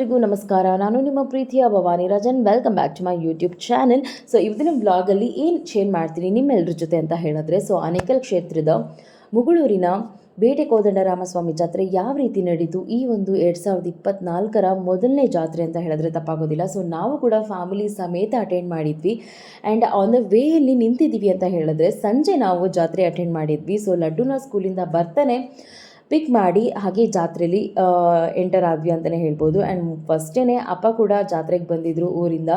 ಎಲ್ರಿಗೂ ನಮಸ್ಕಾರ. ನಾನು ನಿಮ್ಮ ಪ್ರೀತಿಯ Bhavani Rajan. Welcome back to my YouTube channel so ಇವತ್ತಿನ ಬ್ಲಾಗಲ್ಲಿ ಏನು ಶೇರ್ ಮಾಡ್ತೀನಿ ನಿಮ್ಮೆಲ್ಲರ ಜೊತೆ ಅಂತ ಹೇಳಿದ್ರೆ ಸೊ ಅನೇಕಲ್ ಕ್ಷೇತ್ರದ ಮುಗಳೂರಿನ ಬೇಟೆ ಕೋದಂಡರಾಮಸ್ವಾಮಿ ಜಾತ್ರೆ ಯಾವ ರೀತಿ ನಡೀತು? ಈ ಒಂದು ಎರಡು ಸಾವಿರದ ಇಪ್ಪತ್ನಾಲ್ಕರ ಮೊದಲನೇ ಜಾತ್ರೆ ಅಂತ ಹೇಳಿದ್ರೆ ತಪ್ಪಾಗೋದಿಲ್ಲ. ಸೊ ನಾವು ಕೂಡ ಫ್ಯಾಮಿಲಿ ಸಮೇತ ಅಟೆಂಡ್ ಮಾಡಿದ್ವಿ. ಆ್ಯಂಡ್ ಆನ್ ದ ವೇಯಲ್ಲಿ ನಿಂತಿದ್ದೀವಿ ಅಂತ ಹೇಳಿದ್ರೆ, ಸಂಜೆ ನಾವು ಜಾತ್ರೆ ಅಟೆಂಡ್ ಮಾಡಿದ್ವಿ. ಸೊ ಲಡ್ಡುನ ಸ್ಕೂಲಿಂದ ಬರ್ತಾನೆ ಪಿಕ್ ಮಾಡಿ ಹಾಗೆ ಜಾತ್ರೆಯಲ್ಲಿ ಎಂಟರ್ ಆದ್ವಿ ಅಂತಲೇ ಹೇಳ್ಬೋದು. ಆ್ಯಂಡ್ ಫಸ್ಟೇ ಅಪ್ಪ ಕೂಡ ಜಾತ್ರೆಗೆ ಬಂದಿದ್ದರು ಊರಿಂದ,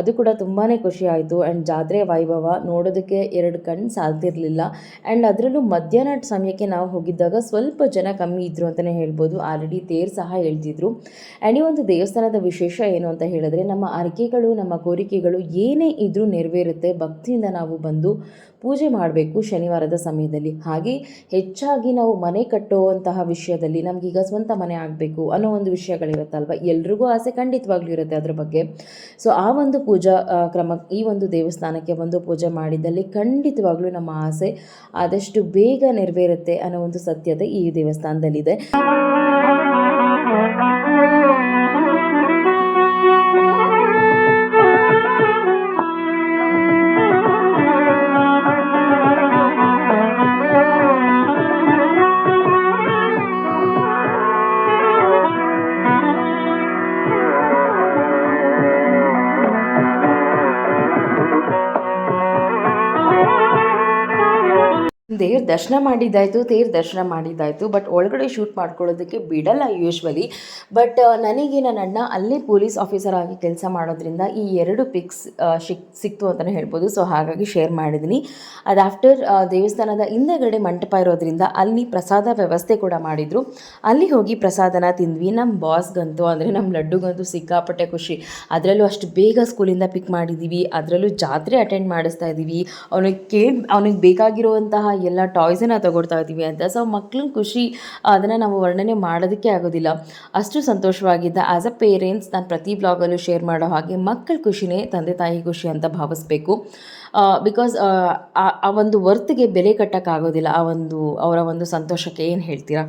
ಅದು ಕೂಡ ತುಂಬಾ ಖುಷಿ ಆಯಿತು. ಆ್ಯಂಡ್ ಜಾತ್ರೆ ವೈಭವ ನೋಡೋದಕ್ಕೆ ಎರಡು ಕಣ್ಣು ಸಾಲ್ತಿರಲಿಲ್ಲ. ಆ್ಯಂಡ್ ಅದರಲ್ಲೂ ಮಧ್ಯಾಹ್ನ ಸಮಯಕ್ಕೆ ನಾವು ಹೋಗಿದ್ದಾಗ ಸ್ವಲ್ಪ ಜನ ಕಮ್ಮಿ ಇದ್ದರು ಅಂತಲೇ ಹೇಳ್ಬೋದು. ಆಲ್ರೆಡಿ ತೇರು ಸಹ ಹೇಳ್ತಿದ್ರು. ಆ್ಯಂಡ್ ಈ ಒಂದು ದೇವಸ್ಥಾನದ ವಿಶೇಷ ಏನು ಅಂತ ಹೇಳಿದ್ರೆ, ನಮ್ಮ ಅರಿಕೆಗಳು, ನಮ್ಮ ಕೋರಿಕೆಗಳು ಏನೇ ಇದ್ದರೂ ನೆರವೇರುತ್ತೆ. ಭಕ್ತಿಯಿಂದ ನಾವು ಬಂದು ಪೂಜೆ ಮಾಡಬೇಕು ಶನಿವಾರದ ಸಮಯದಲ್ಲಿ. ಹಾಗೆ ಹೆಚ್ಚಾಗಿ ನಾವು ಮನೆ ಕಟ್ಟುವಂತಹ ವಿಷಯದಲ್ಲಿ ನಮಗೀಗ ಸ್ವಂತ ಮನೆ ಆಗಬೇಕು ಅನ್ನೋ ಒಂದು ವಿಷಯಗಳಿರುತ್ತಲ್ವ? ಎಲ್ರಿಗೂ ಆಸೆ ಖಂಡಿತವಾಗ್ಲೂ ಇರುತ್ತೆ ಅದ್ರ ಬಗ್ಗೆ. ಸೊ ಆ ಒಂದು ಪೂಜಾ ಕ್ರಮ, ಈ ಒಂದು ದೇವಸ್ಥಾನಕ್ಕೆ ಬಂದು ಪೂಜೆ ಮಾಡಿದಲ್ಲಿ ಖಂಡಿತವಾಗ್ಲೂ ನಮ್ಮ ಆಸೆ ಆದಷ್ಟು ಬೇಗ ನೆರವೇರುತ್ತೆ ಅನ್ನೋ ಒಂದು ಸತ್ಯತೆ ಈ ದೇವಸ್ಥಾನದಲ್ಲಿದೆ. ದೇವ್ರ ದರ್ಶನ ಮಾಡಿದ್ದಾಯಿತು ದೇವ್ರ ದರ್ಶನ ಮಾಡಿದ್ದಾಯಿತು ಬಟ್ ಒಳಗಡೆ ಶೂಟ್ ಮಾಡ್ಕೊಳ್ಳೋದಕ್ಕೆ ಬಿಡಲ್ಲ ಯೂಶ್ವಲಿ ಬಟ್ ನನಗೆ ನನ್ನ ಅಣ್ಣ ಅಲ್ಲಿ ಪೊಲೀಸ್ ಆಫೀಸರ್ ಆಗಿ ಕೆಲಸ ಮಾಡೋದ್ರಿಂದ ಈ ಎರಡು ಪಿಕ್ಸ್ ಸಿಕ್ ಸಿಕ್ತು ಅಂತಲೇ ಹೇಳ್ಬೋದು. ಸೊ ಹಾಗಾಗಿ ಶೇರ್ ಮಾಡಿದ್ದೀನಿ ಅದು ಆಫ್ಟರ್ ದೇವಸ್ಥಾನದ ಹಿಂದೆಗಡೆ ಮಂಟಪ ಇರೋದ್ರಿಂದ ಅಲ್ಲಿ ಪ್ರಸಾದ ವ್ಯವಸ್ಥೆ ಕೂಡ ಮಾಡಿದರು. ಅಲ್ಲಿ ಹೋಗಿ ಪ್ರಸಾದನ ತಿಂದ್ವಿ. ನಮ್ಮ ಬಾಸ್ಗಂತೂ ಅಂದರೆ ನಮ್ಮ ಲಡ್ಡುಗಂತೂ ಸಿಕ್ಕಾಪಟ್ಟೆ ಖುಷಿ. ಅದರಲ್ಲೂ ಅಷ್ಟು ಬೇಗ ಸ್ಕೂಲಿಂದ ಪಿಕ್ ಮಾಡಿದ್ದೀವಿ ಅದರಲ್ಲೂ ಜಾತ್ರೆ ಅಟೆಂಡ್ ಮಾಡಿಸ್ತಾ ಇದ್ದೀವಿ ಅವನಿಗೆ ಕೇಳಿ, ಅವನಿಗೆ ಬೇಕಾಗಿರುವಂತಹ ಎಲ್ಲ ಟಾಯ್ಸನ್ನು ತಗೊಳ್ತಾ ಇದ್ದೀವಿ ಅಂತ. ಸೊ ಮಕ್ಳ ಖುಷಿ, ಅದನ್ನು ನಾವು ವರ್ಣನೆ ಮಾಡೋದಕ್ಕೆ ಆಗೋದಿಲ್ಲ. ಅಷ್ಟು ಸಂತೋಷವಾಗಿದ್ದ ಆ್ಯಸ್ ಅ ಪೇರೆಂಟ್ಸ್ ನಾನು ಪ್ರತಿ ಬ್ಲಾಗಲ್ಲೂ ಶೇರ್ ಮಾಡೋ ಹಾಗೆ ಮಕ್ಕಳ ಖುಷಿನೇ ತಂದೆ ತಾಯಿ ಖುಷಿ ಅಂತ ಭಾವಿಸ್ಬೇಕು. ಬಿಕಾಸ್ ಆ ಒಂದು ವರ್ತ್ಗೆ ಬೆಲೆ ಕಟ್ಟೋಕ್ಕಾಗೋದಿಲ್ಲ. ಆ ಒಂದು, ಅವರ ಒಂದು ಸಂತೋಷಕ್ಕೆ ಏನು ಹೇಳ್ತೀರಾ?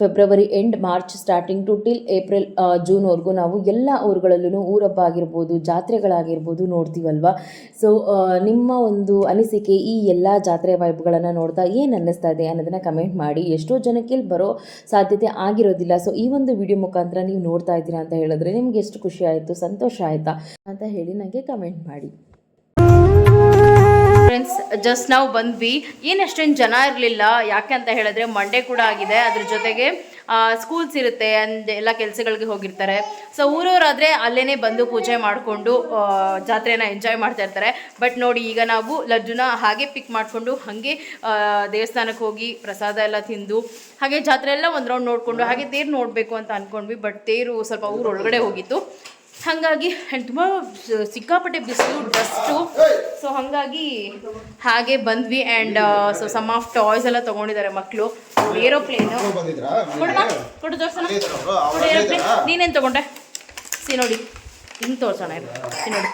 February end March starting to till April ಜೂನ್ವರೆಗೂ ನಾವು ಎಲ್ಲ ಊರುಗಳಲ್ಲೂ ಊರಬ್ಬ ಆಗಿರ್ಬೋದು, ಜಾತ್ರೆಗಳಾಗಿರ್ಬೋದು ನೋಡ್ತೀವಲ್ವ? ಸೊ ನಿಮ್ಮ ಒಂದು ಅನಿಸಿಕೆ ಈ ಎಲ್ಲ ಜಾತ್ರೆ ವೈಬ್ಗಳನ್ನು ನೋಡ್ತಾ ಏನು ಅನ್ನಿಸ್ತಾ ಇದೆ ಅನ್ನೋದನ್ನು ಕಮೆಂಟ್ ಮಾಡಿ. ಎಷ್ಟೋ ಜನಕ್ಕೆ ಬರೋ ಸಾಧ್ಯತೆ ಆಗಿರೋದಿಲ್ಲ. ಸೊ ಈ ಒಂದು ವಿಡಿಯೋ ಮುಖಾಂತರ ನೀವು ನೋಡ್ತಾ ಇದ್ದೀರಾ ಅಂತ ಹೇಳಿದ್ರೆ ನಿಮ್ಗೆ ಎಷ್ಟು ಖುಷಿ ಆಯಿತು, ಸಂತೋಷ ಆಯಿತಾ ಅಂತ ಹೇಳಿ ನನಗೆ ಕಮೆಂಟ್ ಮಾಡಿ. ಫ್ರೆಂಡ್ಸ್ ಜಸ್ಟ್ ನಾವು ಬಂದ್ವಿ. ಏನು ಅಷ್ಟೇನು ಜನ ಇರಲಿಲ್ಲ, ಯಾಕೆ ಅಂತ ಹೇಳಿದ್ರೆ ಮಂಡೇ ಕೂಡ ಆಗಿದೆ. ಅದ್ರ ಜೊತೆಗೆ ಸ್ಕೂಲ್ಸ್ ಇರುತ್ತೆ ಅಂಡ್ ಎಲ್ಲ ಕೆಲಸಗಳಿಗೆ ಹೋಗಿರ್ತಾರೆ. ಸೊ ಊರವರಾದರೆ ಅಲ್ಲೇ ಬಂದು ಪೂಜೆ ಮಾಡಿಕೊಂಡು ಜಾತ್ರೆನ ಎಂಜಾಯ್ ಮಾಡ್ತಾ ಇರ್ತಾರೆ. ಬಟ್ ನೋಡಿ, ಈಗ ನಾವು ಲಡ್ಡುನ ಹಾಗೆ ಪಿಕ್ ಮಾಡಿಕೊಂಡು, ಹಾಗೆ ದೇವಸ್ಥಾನಕ್ಕೆ ಹೋಗಿ ಪ್ರಸಾದ ಎಲ್ಲ ತಿಂದು, ಹಾಗೆ ಜಾತ್ರೆ ಎಲ್ಲ ಒಂದು ರೌಂಡ್ ನೋಡಿಕೊಂಡು, ಹಾಗೆ ತೇರು ನೋಡಬೇಕು ಅಂತ ಅಂದ್ಕೊಂಡ್ವಿ ಬಟ್ ತೇರು ಸ್ವಲ್ಪ ಊರೊಳಗಡೆ ಹೋಗಿತ್ತು. ಹಾಗಾಗಿ ಆ್ಯಂಡ್ ತುಂಬ ಸಿಕ್ಕಾಪಟ್ಟೆ ಬಿಸಿಲು ಡಸ್ಟು. ಸೊ ಹಾಗಾಗಿ ಹಾಗೆ ಬಂದ್ವಿ and so some of toys ಎಲ್ಲ ತೊಗೊಂಡಿದ್ದಾರೆ ಮಕ್ಕಳು ಏರೋಪ್ಲೇನು ಕೊಡು ತೋರ್ಸೋಣ. ಕೊಡು ಏರೋಪ್ಲೇನ್ ನೀನೇನು ತೊಗೊಂಡೆ? ಸಿ ನೋಡಿ. ಹಿಂಗೆ ತೋರ್ಸೋಣ ಇರು. ಸಿ ನೋಡಿ.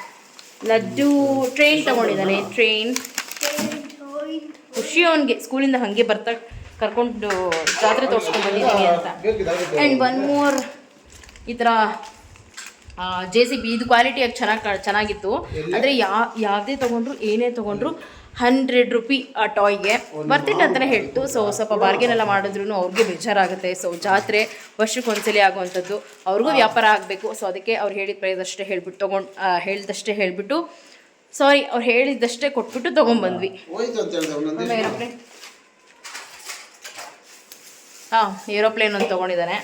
ಲಡ್ಡು ಟ್ರೈನ್ ತೊಗೊಂಡಿದ್ದಾನೆ ಟ್ರೈನ್ ಖುಷಿ ಅವನಿಗೆ ಸ್ಕೂಲಿಂದ ಹಾಗೆ ಬರ್ತಾ ಕರ್ಕೊಂಡು ಜಾತ್ರೆ ತೋರಿಸ್ಕೊಂಡು ಬಂದಿದ್ದೀನಿ ಅಂತ. ಆ್ಯಂಡ್ ಒನ್ ಮೋರ್ ಈ ಥರ ಜೆ ಸಿ ಬಿ ಇದು ಕ್ವಾಲಿಟಿ ಆಗಿ ಚೆನ್ನಾಗಿ ಚೆನ್ನಾಗಿತ್ತು. ಅಂದರೆ ಯಾ ಯಾವುದೇ ತೊಗೊಂಡ್ರು ಏನೇ ತೊಗೊಂಡ್ರು ಹಂಡ್ರೆಡ್ ರುಪಿ ಆ ಟಾಯ್ಗೆ ಬರ್ತಿಟ್ ಅಂತಲೇ ಹೇಳ್ತು. ಸೊ ಸ್ವಲ್ಪ ಬಾರ್ಗೇನ್ ಎಲ್ಲ ಮಾಡಿದ್ರು ಅವ್ರಿಗೆ ಬೇಜಾರಾಗುತ್ತೆ. ಸೊ ಜಾತ್ರೆ ವರ್ಷಕ್ಕೆ ಒಂದ್ಸಲಿ ಆಗುವಂಥದ್ದು. ಅವ್ರಿಗೂ ವ್ಯಾಪಾರ ಆಗಬೇಕು. ಸೊ ಅದಕ್ಕೆ ಅವ್ರು ಹೇಳಿದ ಪ್ರೈಸ್ ಅಷ್ಟೇ ಹೇಳ್ಬಿಟ್ಟು ತೊಗೊಂಡು ಹೇಳಿದಷ್ಟೇ ಹೇಳಿಬಿಟ್ಟು ಸಾರಿ ಅವ್ರು ಹೇಳಿದ್ದಷ್ಟೇ ಕೊಟ್ಬಿಟ್ಟು ತೊಗೊಂಬಂದ್ವಿ. ಏರೋಪ್ಲೇನ್ ಹಾಂ ಏರೋಪ್ಲೇನ್ ಒಂದು ತೊಗೊಂಡಿದ್ದಾನೆ.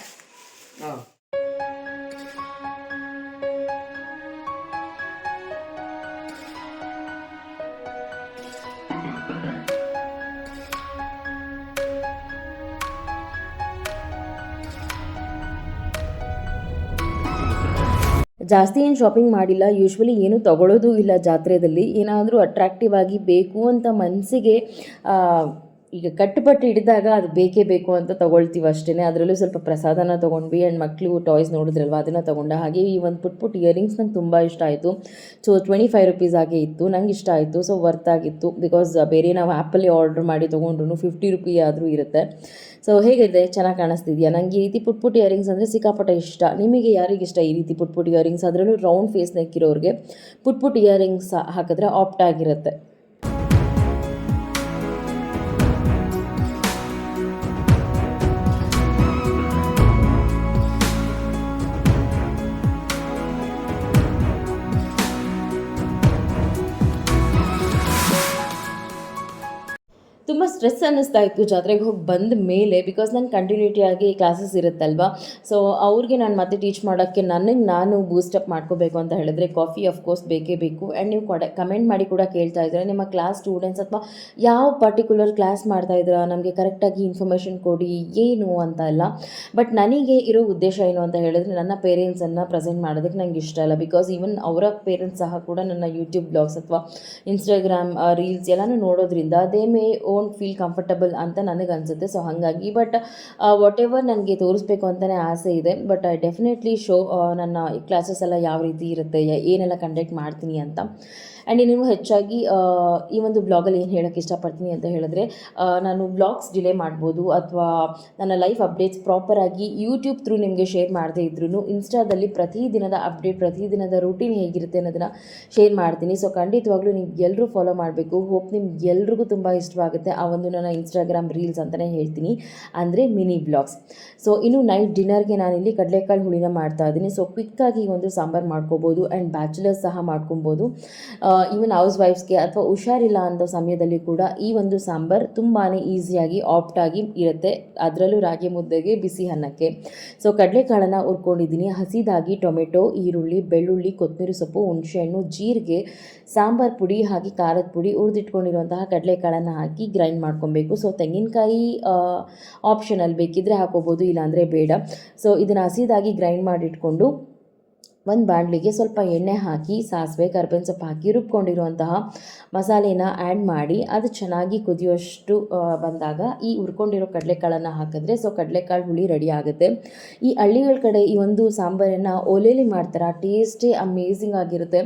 ಜಾಸ್ತಿ ಏನು ಶಾಪಿಂಗ್ ಮಾಡಿಲ್ಲ ಯೂಶ್ವಲಿ ಏನು ತಗೊಳ್ಳೋದು ಇಲ್ಲ ಜಾತ್ರೆಯಲ್ಲಿ ಏನಾದರೂ ಅಟ್ರಾಕ್ಟಿವ್ ಆಗಿ ಬೇಕು ಅಂತ ಮನಸ್ಸಿಗೆ ಈಗ ಕಟ್ಟುಪಟ್ಟು ಹಿಡಿದಾಗ ಅದು ಬೇಕೇ ಬೇಕು ಅಂತ ತೊಗೊಳ್ತೀವಿ ಅಷ್ಟೇ ಅದರಲ್ಲೂ ಸ್ವಲ್ಪ ಪ್ರಸಾದನ ತೊಗೊಂಡ್ವಿ. ಆ್ಯಂಡ್ ಮಕ್ಕಳು ಟಾಯ್ಸ್ ನೋಡಿದ್ರಲ್ವ? ಅದನ್ನು ತೊಗೊಂಡ ಹಾಗೆ ಈ ಒಂದು ಪುಟ್ ಪುಟ್ ಇಯರಿಂಗ್ಸ್ ನಂಗೆ ತುಂಬ ಇಷ್ಟ ಆಯಿತು. ಸೊ ಟ್ವೆಂಟಿ ಫೈವ್ ರುಪೀಸ್ ಆಗೇ ಇತ್ತು. ನಂಗೆ ಇಷ್ಟ ಆಯಿತು. ಸೊ ವರ್ತ್ ಆಗಿತ್ತು. ಬಿಕಾಸ್ ಬೇರೆ ನಾವು ಆ್ಯಪಲ್ಲಿ ಆರ್ಡ್ರ್ ಮಾಡಿ ತೊಗೊಂಡ್ರು ಫಿಫ್ಟಿ ರುಪಿ ಆದರೂ ಇರುತ್ತೆ. ಸೊ ಹೇಗಿದೆ? ಚೆನ್ನಾಗಿ ಕಾಣಿಸ್ತಿದೆಯಾ? ನನಗೆ ಈ ರೀತಿ ಪುಟ್ ಪುಟ್ ಇಯರಿಂಗ್ಸ್ ಅಂದರೆ ಸಿಕ್ಕಾಪಟ್ಟೆ ಇಷ್ಟ. ನಿಮಗೆ ಯಾರಿಗೆ ಇಷ್ಟ ಈ ರೀತಿ ಪುಟ್ ಪುಟ್ ಇಯರಿಂಗ್ಸ್ ಅದರಲ್ಲೂ ರೌಂಡ್ ಫೇಸ್ ನೆಕ್ಕಿರೋರಿಗೆ ಪುಟ್ ಪುಟ್ ಇಯರಿಂಗ್ಸ್ ಹಾಕಿದ್ರೆ ಆಪ್ಟ್ ಆಗಿರುತ್ತೆ. ತುಂಬ ಸ್ಟ್ರೆಸ್ ಅನ್ನಿಸ್ತಾ ಇತ್ತು ಜಾತ್ರೆಗೆ ಹೋಗಿ ಬಂದ ಮೇಲೆ ಬಿಕಾಸ್ ನಾನು ಕಂಟಿನ್ಯೂಟಿಯಾಗಿ ಕ್ಲಾಸಸ್ ಇರುತ್ತಲ್ವಾ? ಸೊ ಅವ್ರಿಗೆ ನಾನು ಮತ್ತೆ ಟೀಚ್ ಮಾಡೋಕ್ಕೆ ನನಗೆ ನಾನು ಬೂಸ್ಟಪ್ ಮಾಡ್ಕೋಬೇಕು ಅಂತ ಹೇಳಿದ್ರೆ ಕಾಫಿ ಅಫ್ಕೋರ್ಸ್ ಬೇಕೇ ಬೇಕು. ಆ್ಯಂಡ್ ನೀವು ಕೊಡ ಕಮೆಂಟ್ ಮಾಡಿ ಕೂಡ ಕೇಳ್ತಾ ಇದ್ದಾರೆ ನಿಮ್ಮ ಕ್ಲಾಸ್ ಸ್ಟೂಡೆಂಟ್ಸ್ ಅಥವಾ ಯಾವ ಪರ್ಟಿಕ್ಯುಲರ್ ಕ್ಲಾಸ್ ಮಾಡ್ತಾ ಇದ್ದೀರಾ ನಮಗೆ ಕರೆಕ್ಟಾಗಿ ಇನ್ಫಾರ್ಮೇಷನ್ ಕೊಡಿ, ಏನು ಅಂತ ಎಲ್ಲ. ಬಟ್ ನನಗೆ ಇರೋ ಉದ್ದೇಶ ಏನು ಅಂತ ಹೇಳಿದ್ರೆ ನನ್ನ ಪೇರೆಂಟ್ಸನ್ನು ಪ್ರೆಸೆಂಟ್ ಮಾಡೋದಕ್ಕೆ ನನಗೆ ಇಷ್ಟ ಇಲ್ಲ ಬಿಕಾಸ್ ಈವನ್ ಅವರ ಪೇರೆಂಟ್ಸ್ ಸಹ ಕೂಡ ನನ್ನ ಯೂಟ್ಯೂಬ್ ಬ್ಲಾಗ್ಸ್ ಅಥವಾ ಇನ್ಸ್ಟಾಗ್ರಾಮ್ ರೀಲ್ಸ್ ಎಲ್ಲನೂ ನೋಡೋದ್ರಿಂದ they may own feel comfortable ಅಂತ ನನಗೆ ಅನಿಸುತ್ತೆ. ಸೊ ಹಾಗಾಗಿ ಬಟ್ ವಾಟ್ ಎವರ್ ನನಗೆ ತೋರಿಸ್ಬೇಕು ಅಂತಲೇ ಆಸೆ ಇದೆ. ಬಟ್ ಐ ಡೆಫಿನೆಟ್ಲಿ ಶೋ ನನ್ನ ಕ್ಲಾಸಸ್ ಎಲ್ಲ ಯಾವ ರೀತಿ ಇರುತ್ತೆ ಏನೆಲ್ಲ ಕಂಡಕ್ಟ್ ಮಾಡ್ತೀನಿ ಅಂತ. ಆ್ಯಂಡ್ ಇನ್ನೂ ಹೆಚ್ಚಾಗಿ ಈ ಒಂದು ಬ್ಲಾಗಲ್ಲಿ ಏನು ಹೇಳೋಕ್ಕೆ ಇಷ್ಟಪಡ್ತೀನಿ ಅಂತ ಹೇಳಿದ್ರೆ ನಾನು ಬ್ಲಾಗ್ಸ್ ಡಿಲೇ ಮಾಡ್ಬೋದು ಅಥವಾ ನನ್ನ ಲೈಫ್ ಅಪ್ಡೇಟ್ಸ್ ಪ್ರಾಪರಾಗಿ ಯೂಟ್ಯೂಬ್ ಥ್ರೂ ನಿಮಗೆ ಶೇರ್ ಮಾಡದೇ ಇದ್ರೂ ಇನ್ಸ್ಟಾದಲ್ಲಿ ಪ್ರತಿದಿನದ ಅಪ್ಡೇಟ್ ಪ್ರತಿದಿನದ ರೂಟೀನ್ ಹೇಗಿರುತ್ತೆ ಅನ್ನೋದನ್ನು ಶೇರ್ ಮಾಡ್ತೀನಿ. ಸೊ ಖಂಡಿತವಾಗ್ಲೂ ನೀವು ಎಲ್ಲರೂ ಫಾಲೋ ಮಾಡಬೇಕು. ಹೋಪ್ ನಿಮ್ಗೆ ಎಲ್ರಿಗೂ ತುಂಬ ಇಷ್ಟವಾಗುತ್ತೆ. ಒಂದು ನನ್ನ ಇನ್ಸ್ಟಾಗ್ರಾಮ್ ರೀಲ್ಸ್ ಅಂತಲೇ ಹೇಳ್ತೀನಿ. ಅಂದರೆ ಮಿನಿ ಬ್ಲಾಗ್ಸ್ ಸೊ ಇನ್ನು ನೈಟ್ ಡಿನ್ನರ್ಗೆ ನಾನಿಲ್ಲಿ ಕಡಲೆಕಾಳು ಹುಳಿನ ಮಾಡ್ತಾ ಇದ್ದೀನಿ. ಸೊ ಕ್ವಿಕ್ಕಾಗಿ ಒಂದು ಸಾಂಬಾರು ಮಾಡ್ಕೋಬೋದು ಆ್ಯಂಡ್ ಬ್ಯಾಚುಲರ್ಸ್ ಸಹ ಮಾಡ್ಕೊಬೋದು. ಈವನ್ ಹೌಸ್ ವೈಫ್ಸ್ಗೆ ಅಥವಾ ಹುಷಾರಿಲ್ಲ ಅನ್ನೋ ಸಮಯದಲ್ಲಿ ಕೂಡ ಈ ಒಂದು ಸಾಂಬಾರು ತುಂಬಾ ಈಸಿಯಾಗಿ ಆಪ್ಟಾಗಿ ಇರುತ್ತೆ. ಅದರಲ್ಲೂ ರಾಗಿ ಮುದ್ದೆಗೆ ಬಿಸಿ ಅನ್ನಕ್ಕೆ. ಸೊ ಕಡಲೆಕಾಳನ್ನು ಹುರ್ಕೊಂಡಿದ್ದೀನಿ. ಹಸಿದಾಗಿ ಟೊಮೆಟೊ, ಈರುಳ್ಳಿ, ಬೆಳ್ಳುಳ್ಳಿ ಕೊತ್ತಂಬರಿ ಸೊಪ್ಪು, ಹುಣಸೆಹಣ್ಣು, ಜೀರಿಗೆ, ಸಾಂಬಾರು ಪುಡಿ ಹಾಗೆ ಖಾರದ ಪುಡಿ, ಹುರಿದಿಟ್ಕೊಂಡಿರುವಂತಹ ಕಡಲೆಕಾಳನ್ನು ಹಾಕಿ ಗ್ರೈಂಡ್ ಮಾಡ್ಕೊಬೇಕು. ಸೊ ತೆಂಗಿನಕಾಯಿ ಆಪ್ಷನಲ್ಲಿ ಬೇಕಿದ್ದರೆ ಹಾಕೋಬೋದು ಇಲ್ಲಾಂದರೆ ಬೇಡ. ಸೊ ಇದನ್ನು ಹಸಿದಾಗಿ ಗ್ರೈಂಡ್ ಮಾಡಿಟ್ಕೊಂಡು ಒಂದು ಬಾಣಲಿಗೆ ಸ್ವಲ್ಪ ಎಣ್ಣೆ ಹಾಕಿ, ಸಾಸಿವೆ, ಕರ್ಬೇವಿನ ಸೊಪ್ಪು ಹಾಕಿ ರುಬ್ಕೊಂಡಿರುವಂತಹ ಮಸಾಲೆನ ಆ್ಯಡ್ ಮಾಡಿ, ಅದು ಚೆನ್ನಾಗಿ ಕುದಿಯೋಷ್ಟು ಬಂದಾಗ ಈ ಹುರ್ಕೊಂಡಿರೋ ಕಡಲೆಕಾಳನ್ನು ಹಾಕಿದ್ರೆ ಸೊ ಕಡಲೆಕಾಳು ಹುಳಿ ರೆಡಿ ಆಗುತ್ತೆ. ಈ ಹಳ್ಳಿಗಳ ಕಡೆ ಈ ಒಂದು ಸಾಂಬಾರನ್ನು ಒಲೆಯಲ್ಲಿ ಮಾಡ್ತಾರೆ ಆ ಟೇಸ್ಟೇ ಅಮೇಝಿಂಗ್ ಆಗಿರುತ್ತೆ.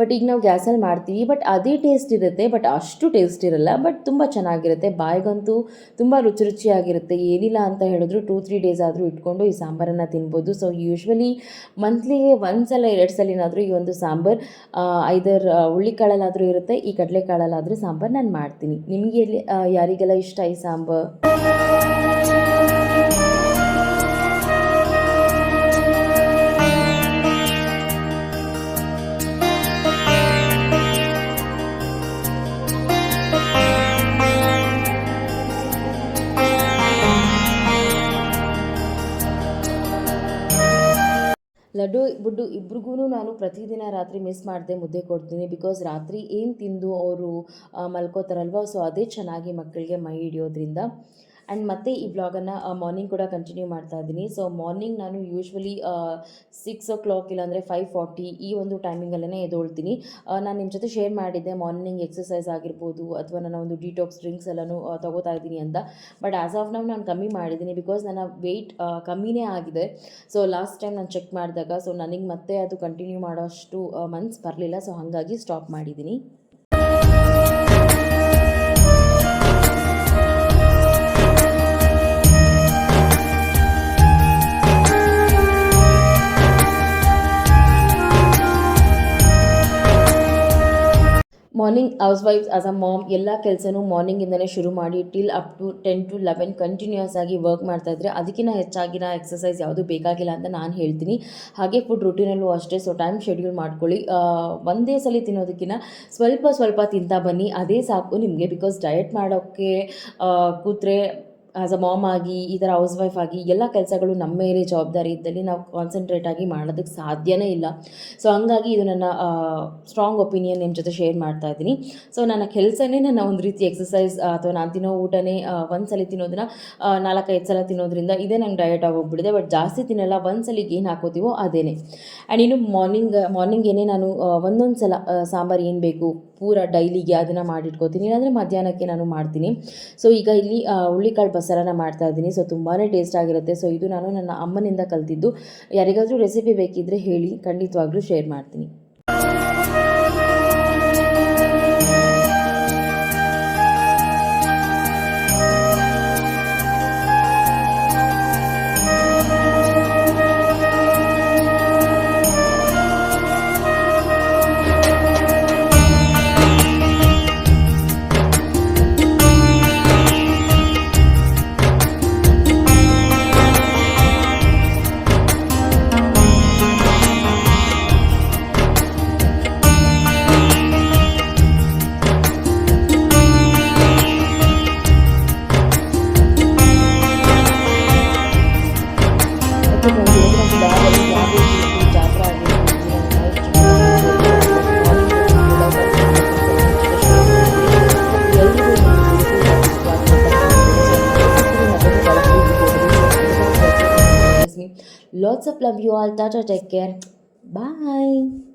ಬಟ್ ಈಗ ನಾವು ಗ್ಯಾಸಲ್ಲಿ ಮಾಡ್ತೀವಿ ಬಟ್ ಅದೇ ಟೇಸ್ಟ್ ಇರುತ್ತೆ ಬಟ್ ಅಷ್ಟು ಟೇಸ್ಟ್ ಇರಲ್ಲ ಬಟ್ ತುಂಬ ಚೆನ್ನಾಗಿರುತ್ತೆ. ಬಾಯಿಗಂತೂ ತುಂಬ ರುಚಿ ರುಚಿಯಾಗಿರುತ್ತೆ. ಏನಿಲ್ಲ ಅಂತ ಹೇಳಿದ್ರು ಟೂ ತ್ರೀ ಡೇಸ್ ಆದರೂ ಇಟ್ಕೊಂಡು ಈ ಸಾಂಬಾರನ್ನು ತಿನ್ಬೋದು. ಸೊ ಯೂಶ್ವಲಿ ಮಂತ್ಲಿಗೆ ಒಂದು ಸಲ ಎರಡು ಸಲನಾದರೂ ಈ ಒಂದು ಸಾಂಬಾರು ಐದರ್ ಹುಳ್ಳಿಕಾಳಲ್ಲಾದರೂ ಇರುತ್ತೆ, ಈ ಕಡಲೆ ಕಾಳಲ್ಲಾದರೂ ಸಾಂಬಾರು ನಾನು ಮಾಡ್ತೀನಿ. ನಿಮಗೆ ಯಾರಿಗೆಲ್ಲ ಇಷ್ಟ ಈ ಸಾಂಬಾರು? ಲಡ್ಡು, ಬುಡ್ಡು ಇಬ್ರಿಗೂ ನಾನು ಪ್ರತಿದಿನ ರಾತ್ರಿ ಮಿಸ್ ಮಾಡದೆ ಮುದ್ದೆ ಕೊಡ್ತೀನಿ ಬಿಕಾಸ್ ರಾತ್ರಿ ಏನು ತಿಂದು ಅವರು ಮಲ್ಕೋತಾರಲ್ವ? ಸೊ ಅದೇ ಚೆನ್ನಾಗಿ ಮಕ್ಕಳಿಗೆ ಮೈ ಹಿಡಿಯೋದ್ರಿಂದ ಆ್ಯಂಡ್ ಮತ್ತೆ ಈ ಬ್ಲಾಗನ್ನು ಮಾರ್ನಿಂಗ್ ಕೂಡ ಕಂಟಿನ್ಯೂ ಮಾಡ್ತಾ ಇದ್ದೀನಿ. ಸೊ ಮಾರ್ನಿಂಗ್ ನಾನು ಯೂಶ್ವಲಿ ಸಿಕ್ಸ್ ಓ ಕ್ಲಾಕ್ ಇಲ್ಲಾಂದರೆ ಫೈವ್ ಫಾರ್ಟಿ ಈ ಒಂದು ಟೈಮಿಂಗಲ್ಲೇ ಎದೊಳ್ತೀನಿ ನಾನು ನಿಮ್ಮ ಜೊತೆ ಶೇರ್ ಮಾಡಿದ್ದೆ ಮಾರ್ನಿಂಗ್ ಎಕ್ಸಸೈಸ್ ಆಗಿರ್ಬೋದು ಅಥವಾ ನನ್ನ ಒಂದು ಡಿಟಾಕ್ಸ್ ಡ್ರಿಂಕ್ಸ್ ಎಲ್ಲನೂ ತೊಗೋತಾ ತಗೋತಾ ಇದ್ದೀನಿ ಅಂತ. ಬಟ್ ಆ್ಯಸ್ ಆಫ್ ನಾವು ನಾನು ಕಮ್ಮಿ ಮಾಡಿದ್ದೀನಿ ಬಿಕಾಸ್ ನನ್ನ ವೆಯ್ಟ್ ಕಮ್ಮಿನೇ ಆಗಿದೆ. ಸೊ ಲಾಸ್ಟ್ ಟೈಮ್ ನಾನು ಚೆಕ್ ಮಾಡಿದಾಗ ಸೊ ನನಗೆ ಮತ್ತೆ ಅದು ಕಂಟಿನ್ಯೂ ಮಾಡೋಷ್ಟು ಮಂತ್ಸ್ ಬರಲಿಲ್ಲ. ಸೊ ಹಾಗಾಗಿ ಸ್ಟಾಪ್ ಮಾಡಿದ್ದೀನಿ. ಮಾರ್ನಿಂಗ್ ಹೌಸ್ ವೈಫ್ಸ್ ಆಸ್ ಅ ಮಾಮ್ ಎಲ್ಲ ಕೆಲಸನೂ ಮಾರ್ನಿಂಗಿಂದನೇ ಶುರು ಮಾಡಿ till up to ten to eleven continuous ಆಗಿ ವರ್ಕ್ ಮಾಡ್ತಾ ಇದ್ರೆ ಅದಕ್ಕಿಂತ ಹೆಚ್ಚಾಗಿನ ಎಕ್ಸಸೈಸ್ ಯಾವುದು ಬೇಕಾಗಿಲ್ಲ ಅಂತ ನಾನು ಹೇಳ್ತೀನಿ. ಹಾಗೆ ಫುಡ್ ರುಟೀನಲ್ಲೂ ಅಷ್ಟೇ ಸೊ ಟೈಮ್ ಶೆಡ್ಯೂಲ್ ಮಾಡ್ಕೊಳ್ಳಿ. ಒಂದೇ ಸಲ ತಿನ್ನೋದಕ್ಕಿಂತ ಸ್ವಲ್ಪ ಸ್ವಲ್ಪ ತಿಂತಾ ಬನ್ನಿ, ಅದೇ ಸಾಕು ನಿಮಗೆ ಬಿಕಾಸ್ ಡಯಟ್ ಮಾಡೋಕ್ಕೆ ಕೂತ್ರೆ ಆ್ಯಸ್ ಅ ಮಾಮ್ ಆಗಿ, ಈ ಥರ ಹೌಸ್ ವೈಫ್ ಆಗಿ, ಎಲ್ಲ ಕೆಲಸಗಳು ನಮ್ಮ ಮೇಲೆ ಜವಾಬ್ದಾರಿ ಇದ್ದಲ್ಲಿ ನಾವು ಕಾನ್ಸಂಟ್ರೇಟ್ ಆಗಿ ಮಾಡೋದಕ್ಕೆ ಸಾಧ್ಯನೇ ಇಲ್ಲ. ಸೊ ಹಂಗಾಗಿ ಇದು ನನ್ನ ಸ್ಟ್ರಾಂಗ್ ಒಪಿನಿಯನ್ ನಿಮ್ಮ ಜೊತೆ ಶೇರ್ ಮಾಡ್ತಾ ಇದ್ದೀನಿ. ಸೊ ನನ್ನ ಕೆಲಸನೇ ನನ್ನ ಒಂದು ರೀತಿ ಎಕ್ಸಸೈಸ್ ಅಥವಾ ನಾನು ತಿನ್ನೋ ಊಟನೇ ಒಂದು ಸಲ ತಿನ್ನೋದನ್ನ ನಾಲ್ಕೈದು ಸಲ ತಿನ್ನೋದ್ರಿಂದ ಇದೇ ನಂಗೆ ಡಯಟ್ ಆಗೋಗ್ಬಿಡಿದೆ ಬಟ್ ಜಾಸ್ತಿ ತಿನ್ನಲ್ಲ ಒಂದು ಸಲಿಗೆ ಏನು ಹಾಕೋತೀವೋ ಅದೇನೆ. ಆ್ಯಂಡ್ ಇನ್ನು ಮಾರ್ನಿಂಗ್ ಮಾರ್ನಿಂಗ್ ಏನೇ ನಾನು ಒಂದೊಂದು ಸಲ ಸಾಂಬಾರು ಏನು ಬೇಕು, ಪೂರ ಡೈಲಿಗೆ ಅದನ್ನು ಮಾಡಿಟ್ಕೋತೀನಿ. ಇಲ್ಲಾಂದರೆ ಮಧ್ಯಾಹ್ನಕ್ಕೆ ನಾನು ಮಾಡ್ತೀನಿ. ಸೊ ಈಗ ಇಲ್ಲಿ ಹುಳ್ಳಿಕಾಳು ಹುಳ್ಳಿಕಾಳು ಬಸರನ್ನ ಮಾಡ್ತಾ ಇದ್ದೀನಿ. ಸೊ ತುಂಬಾ ಟೇಸ್ಟ್ ಆಗಿರುತ್ತೆ. ಸೊ ಇದು ನಾನು ನನ್ನ ಅಮ್ಮನಿಂದ ಕಲ್ತಿದ್ದು. ಯಾರಿಗಾದರೂ ರೆಸಿಪಿ ಬೇಕಿದ್ದರೆ ಹೇಳಿ, ಖಂಡಿತವಾಗ್ಲೂ ಶೇರ್ ಮಾಡ್ತೀನಿ. Love you all. Tata, take care. Bye.